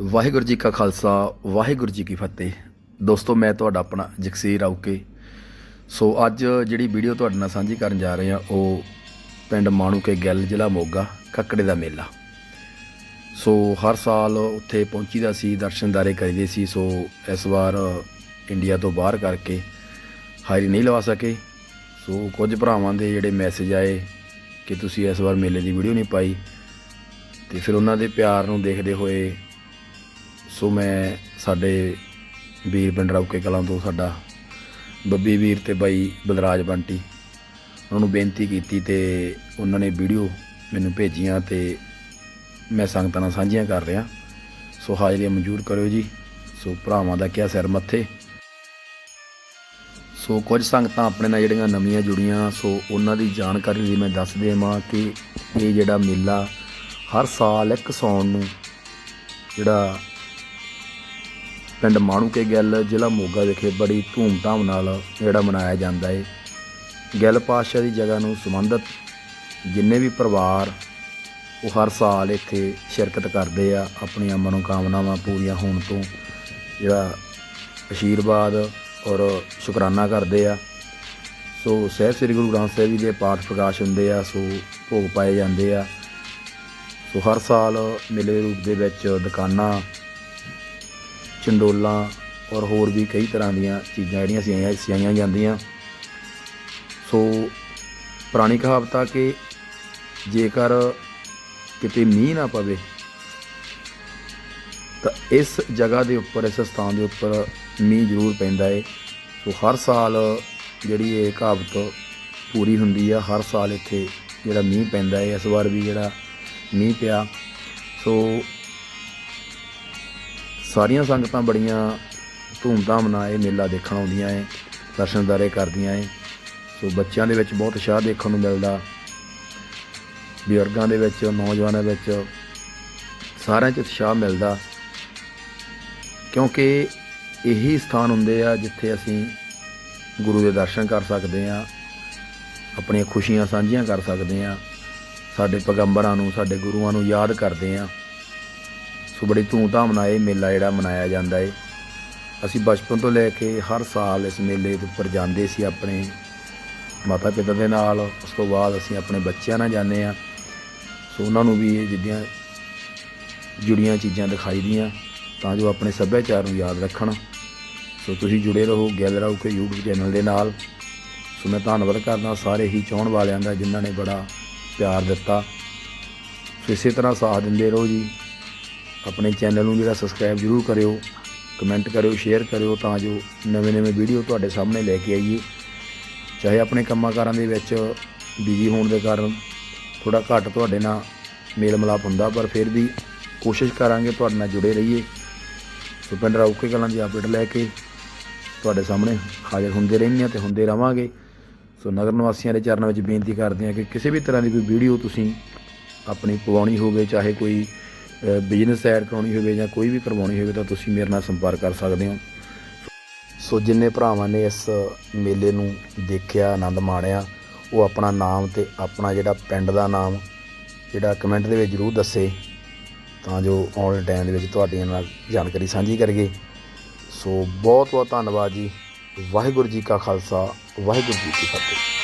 ਵਾਹਿਗੁਰੂ ਜੀ ਕਾ ਖਾਲਸਾ, ਵਾਹਿਗੁਰੂ ਜੀ ਕੀ ਫਤਿਹ। ਦੋਸਤੋ, ਮੈਂ ਤੁਹਾਡਾ ਆਪਣਾ ਜਗਸੀਰ ਆਉਕੇ। ਸੋ ਅੱਜ ਜਿਹੜੀ ਵੀਡੀਓ ਤੁਹਾਡੇ ਨਾਲ ਸਾਂਝੀ ਕਰਨ ਜਾ ਰਹੇ ਹਾਂ, ਉਹ ਪਿੰਡ ਮਾਣੂਕੇ ਗਿੱਲ ਜ਼ਿਲ੍ਹਾ ਮੋਗਾ, ਕੱਕੜੇ ਦਾ ਮੇਲਾ। ਸੋ ਹਰ ਸਾਲ ਉੱਥੇ ਪਹੁੰਚੀਦਾ ਸੀ ਦਰਸ਼ਨਦਾਰੇ ਕਰੀਦੇ ਸੀ। ਸੋ ਇਸ ਵਾਰ ਇੰਡੀਆ ਤੋਂ ਬਾਹਰ ਕਰਕੇ ਹਾਜ਼ਰੀ ਨਹੀਂ ਲਵਾ ਸਕੇ। ਸੋ ਕੁਝ ਭਰਾਵਾਂ ਦੇ ਜਿਹੜੇ ਮੈਸੇਜ ਆਏ ਕਿ ਤੁਸੀਂ ਇਸ ਵਾਰ ਮੇਲੇ ਦੀ ਵੀਡੀਓ ਨਹੀਂ ਪਾਈ, ਤੇ ਫਿਰ ਉਹਨਾਂ ਦੇ ਪਿਆਰ ਨੂੰ ਦੇਖਦੇ ਹੋਏ ਸੋ ਮੈਂ ਸਾਡੇ ਵੀਰ ਪਿੰਡ ਰੌਕੇ ਕਲਾਂ ਤੋਂ ਸਾਡਾ ਬੱਬੀ ਵੀਰ ਤੇ ਬਾਈ ਬਲਰਾਜ ਬੰਟੀ, ਉਹਨਾਂ ਨੂੰ ਬੇਨਤੀ ਕੀਤੀ ਤੇ ਉਹਨਾਂ ਨੇ ਵੀਡੀਓ ਮੈਨੂੰ ਭੇਜੀਆਂ ਤੇ ਮੈਂ ਸੰਗਤਾਂ ਨਾਲ ਸਾਂਝੀਆਂ ਕਰ ਰਿਹਾ। ਸੋ ਹਾਜ਼ਰੀਆਂ ਮਨਜ਼ੂਰ ਕਰਿਓ ਜੀ। ਸੋ ਭਰਾਵਾਂ ਦਾ ਕਿਹਾ ਸਿਰ ਮੱਥੇ। ਸੋ ਕੁਝ ਸੰਗਤਾਂ ਆਪਣੇ ਨਾਲ ਜਿਹੜੀਆਂ ਨਵੀਆਂ ਜੁੜੀਆਂ, ਸੋ ਉਹਨਾਂ ਦੀ ਜਾਣਕਾਰੀ ਲਈ ਮੈਂ ਦੱਸ ਦੇਵਾਂ ਕਿ ਇਹ ਜਿਹੜਾ ਮੇਲਾ ਹਰ ਸਾਲ ਇੱਕ ਸੌਣ ਨੂੰ ਜਿਹੜਾ ਪਿੰਡ ਮਾਣੂਕੇ ਗਿੱਲ ਜ਼ਿਲ੍ਹਾ ਮੋਗਾ ਵਿਖੇ ਬੜੀ ਧੂਮਧਾਮ ਨਾਲ ਜਿਹੜਾ ਮਨਾਇਆ ਜਾਂਦਾ ਹੈ ਗਿੱਲ ਪਾਤਸ਼ਾਹ ਦੀ ਜਗ੍ਹਾ ਨੂੰ ਸੰਬੰਧਿਤ ਜਿੰਨੇ ਵੀ ਪਰਿਵਾਰ ਉਹ ਹਰ ਸਾਲ ਇੱਥੇ ਸ਼ਿਰਕਤ ਕਰਦੇ ਆ, ਆਪਣੀਆਂ ਮਨੋਕਾਮਨਾਵਾਂ ਪੂਰੀਆਂ ਹੋਣ ਤੋਂ ਜਿਹੜਾ ਅਸ਼ੀਰਵਾਦ ਔਰ ਸ਼ੁਕਰਾਨਾ ਕਰਦੇ ਆ। ਸੋ ਸਹਿਬ ਸ੍ਰੀ ਗੁਰੂ ਗ੍ਰੰਥ ਸਾਹਿਬ ਜੀ ਦੇ ਪਾਠ ਪ੍ਰਕਾਸ਼ ਹੁੰਦੇ ਆ, ਸੋ ਭੋਗ ਪਾਏ ਜਾਂਦੇ ਆ। ਸੋ ਹਰ ਸਾਲ ਮੇਲੇ ਦੇ ਰੂਪ ਦੇ ਵਿੱਚ ਦੁਕਾਨਾਂ ਚੰਡੋਲਾਂ ਔਰ ਹੋਰ ਵੀ ਕਈ ਤਰ੍ਹਾਂ ਦੀਆਂ ਚੀਜ਼ਾਂ ਜਿਹੜੀਆਂ ਸਿਆਈਆਂ ਸਿਆਈਆਂ ਜਾਂਦੀਆਂ। ਸੋ ਪੁਰਾਣੀ ਕਹਾਵਤ ਆ ਕਿ ਜੇਕਰ ਕਿਤੇ ਮੀਂਹ ਨਾ ਪਵੇ, ਤਾਂ ਇਸ ਜਗ੍ਹਾ ਦੇ ਉੱਪਰ, ਇਸ ਸਥਾਨ ਦੇ ਉੱਪਰ ਮੀਂਹ ਜ਼ਰੂਰ ਪੈਂਦਾ ਏ। ਸੋ ਹਰ ਸਾਲ ਜਿਹੜੀ ਇਹ ਕਹਾਵਤ ਪੂਰੀ ਹੁੰਦੀ ਆ, ਹਰ ਸਾਲ ਇੱਥੇ ਜਿਹੜਾ ਮੀਂਹ ਪੈਂਦਾ ਏ, ਇਸ ਵਾਰ ਵੀ ਜਿਹੜਾ ਮੀਂਹ ਪਿਆ। ਸੋ ਸਾਰੀਆਂ ਸੰਗਤਾਂ ਬੜੀਆਂ ਧੂਮਧਾਮ ਨਾਲ ਇਹ ਮੇਲਾ ਦੇਖਣ ਆਉਂਦੀਆਂ ਏ ਦਰਸ਼ਨਦਾਰੇ ਕਰਦੀਆਂ ਏ ਸੋ ਬੱਚਿਆਂ ਦੇ ਵਿੱਚ ਬਹੁਤ ਉਤਸ਼ਾਹ ਦੇਖਣ ਨੂੰ ਮਿਲਦਾ। ਬਜ਼ੁਰਗਾਂ ਦੇ ਵਿੱਚ, ਨੌਜਵਾਨਾਂ ਵਿੱਚ ਸਾਰਿਆਂ 'ਚ ਉਤਸ਼ਾਹ ਮਿਲਦਾ। ਕਿਉਂਕਿ ਇਹੀ ਸਥਾਨ ਹੁੰਦੇ ਆ ਜਿੱਥੇ ਅਸੀਂ ਗੁਰੂ ਦੇ ਦਰਸ਼ਨ ਕਰ ਸਕਦੇ ਆ, ਆਪਣੀਆਂ ਖੁਸ਼ੀਆਂ ਸਾਂਝੀਆਂ ਕਰ ਸਕਦੇ ਆ, ਸਾਡੇ ਪੈਗੰਬਰਾਂ ਨੂੰ, ਸਾਡੇ ਗੁਰੂਆਂ ਨੂੰ ਯਾਦ ਕਰਦੇ ਆ। ਸੋ ਬੜੀ ਧੂਮਧਾਮ ਨਾਲ ਇਹ ਮੇਲਾ ਜਿਹੜਾ ਮਨਾਇਆ ਜਾਂਦਾ ਏ। ਅਸੀਂ ਬਚਪਨ ਤੋਂ ਲੈ ਕੇ ਹਰ ਸਾਲ ਇਸ ਮੇਲੇ ਦੇ ਉੱਪਰ ਜਾਂਦੇ ਸੀ ਆਪਣੇ ਮਾਤਾ ਪਿਤਾ ਦੇ ਨਾਲ। ਉਸ ਤੋਂ ਬਾਅਦ ਅਸੀਂ ਆਪਣੇ ਬੱਚਿਆਂ ਨਾਲ ਜਾਂਦੇ ਆ ਸੋ ਉਹਨਾਂ ਨੂੰ ਵੀ ਇਹ ਜਿੱਦੀਆਂ ਜੁੜੀਆਂ ਚੀਜ਼ਾਂ ਦਿਖਾਈ ਦੀਆਂ, ਤਾਂ ਜੋ ਆਪਣੇ ਸੱਭਿਆਚਾਰ ਨੂੰ ਯਾਦ ਰੱਖਣ। ਸੋ ਤੁਸੀਂ ਜੁੜੇ ਰਹੋ ਗਿੱਲ ਰਾਊ ਕੇ YouTube ਚੈਨਲ ਦੇ ਨਾਲ। ਸੋ ਮੈਂ ਧੰਨਵਾਦ ਕਰਦਾ ਸਾਰੇ ਹੀ ਚਾਹਣ ਵਾਲਿਆਂ ਦਾ ਜਿਨ੍ਹਾਂ ਨੇ ਬੜਾ ਪਿਆਰ ਦਿੱਤਾ। ਸੋ ਇਸੇ ਤਰ੍ਹਾਂ ਸਾਥ ਦਿੰਦੇ ਰਹੋ ਜੀ। ਆਪਣੇ ਚੈਨਲ ਨੂੰ ਜਿਹੜਾ ਸਬਸਕ੍ਰਾਈਬ ਜ਼ਰੂਰ ਕਰਿਓ ਕਮੈਂਟ ਕਰਿਓ ਸ਼ੇਅਰ ਕਰਿਓ ਤਾਂ ਜੋ ਨਵੇਂ-ਨਵੇਂ ਵੀਡੀਓ ਤੁਹਾਡੇ ਸਾਹਮਣੇ ਲੈ ਕੇ ਆਈਏ। ਚਾਹੇ ਆਪਣੇ ਕੰਮਾਂ ਕਾਰਾਂ ਦੇ ਵਿੱਚ ਬਿਜ਼ੀ ਹੋਣ ਦੇ ਕਾਰਨ ਥੋੜਾ ਘੱਟ ਤੁਹਾਡੇ ਨਾਲ ਮੇਲ ਮਿਲਾਪ ਹੁੰਦਾ, ਪਰ ਫਿਰ ਵੀ ਕੋਸ਼ਿਸ਼ ਕਰਾਂਗੇ ਤੁਹਾਡੇ ਨਾਲ ਜੁੜੇ ਰਹੀਏ। ਸੋ ਪਿੰਡ ਰੌਕੇ ਕਲਾਂ ਦੀ ਅਪਡੇਟ ਲੈ ਕੇ ਤੁਹਾਡੇ ਸਾਹਮਣੇ ਹਾਜ਼ਰ ਹੁੰਦੇ ਰਹਿੰਦੇ ਤੇ ਹੁੰਦੇ ਰਵਾਂਗੇ। ਸੋ ਨਗਰ ਨਿਵਾਸੀਆਂ ਦੇ ਚਰਨਾਂ ਵਿੱਚ ਬੇਨਤੀ ਕਰਦੇ ਹਾਂ ਕਿ ਕਿਸੇ ਵੀ ਤਰ੍ਹਾਂ ਦੀ ਕੋਈ ਵੀਡੀਓ ਤੁਸੀਂ ਆਪਣੀ ਪਵਾਉਣੀ ਹੋਵੇ, ਚਾਹੇ ਕੋਈ ਬਿਜ਼ਨਸ ਐਡ ਕਰਾਉਣੀ ਹੋਵੇ ਜਾਂ ਕੋਈ ਵੀ ਕਰਵਾਉਣੀ ਹੋਵੇ ਤਾਂ ਤੁਸੀਂ ਮੇਰੇ ਨਾਲ ਸੰਪਰਕ ਕਰ ਸਕਦੇ ਹੋ। ਸੋ ਜਿੰਨੇ ਭਰਾਵਾਂ ਨੇ ਇਸ ਮੇਲੇ ਨੂੰ ਦੇਖਿਆ, ਆਨੰਦ ਮਾਣਿਆ, ਉਹ ਆਪਣਾ ਨਾਮ ਤੇ ਆਪਣਾ ਜਿਹੜਾ ਪਿੰਡ ਦਾ ਨਾਮ, ਜਿਹੜਾ ਕਮੈਂਟ ਦੇ ਵਿੱਚ ਜ਼ਰੂਰ ਦੱਸੇ, ਤਾਂ ਜੋ ਆਉਣ ਵਾਲੇ ਟਾਈਮ ਦੇ ਵਿੱਚ ਤੁਹਾਡੇ ਨਾਲ ਜਾਣਕਾਰੀ ਸਾਂਝੀ ਕਰੀਏ। ਸੋ ਬਹੁਤ ਬਹੁਤ ਧੰਨਵਾਦ ਜੀ। ਵਾਹਿਗੁਰੂ ਜੀ ਕਾ ਖਾਲਸਾ, ਵਾਹਿਗੁਰੂ ਜੀ ਕੀ ਫਤਿਹ।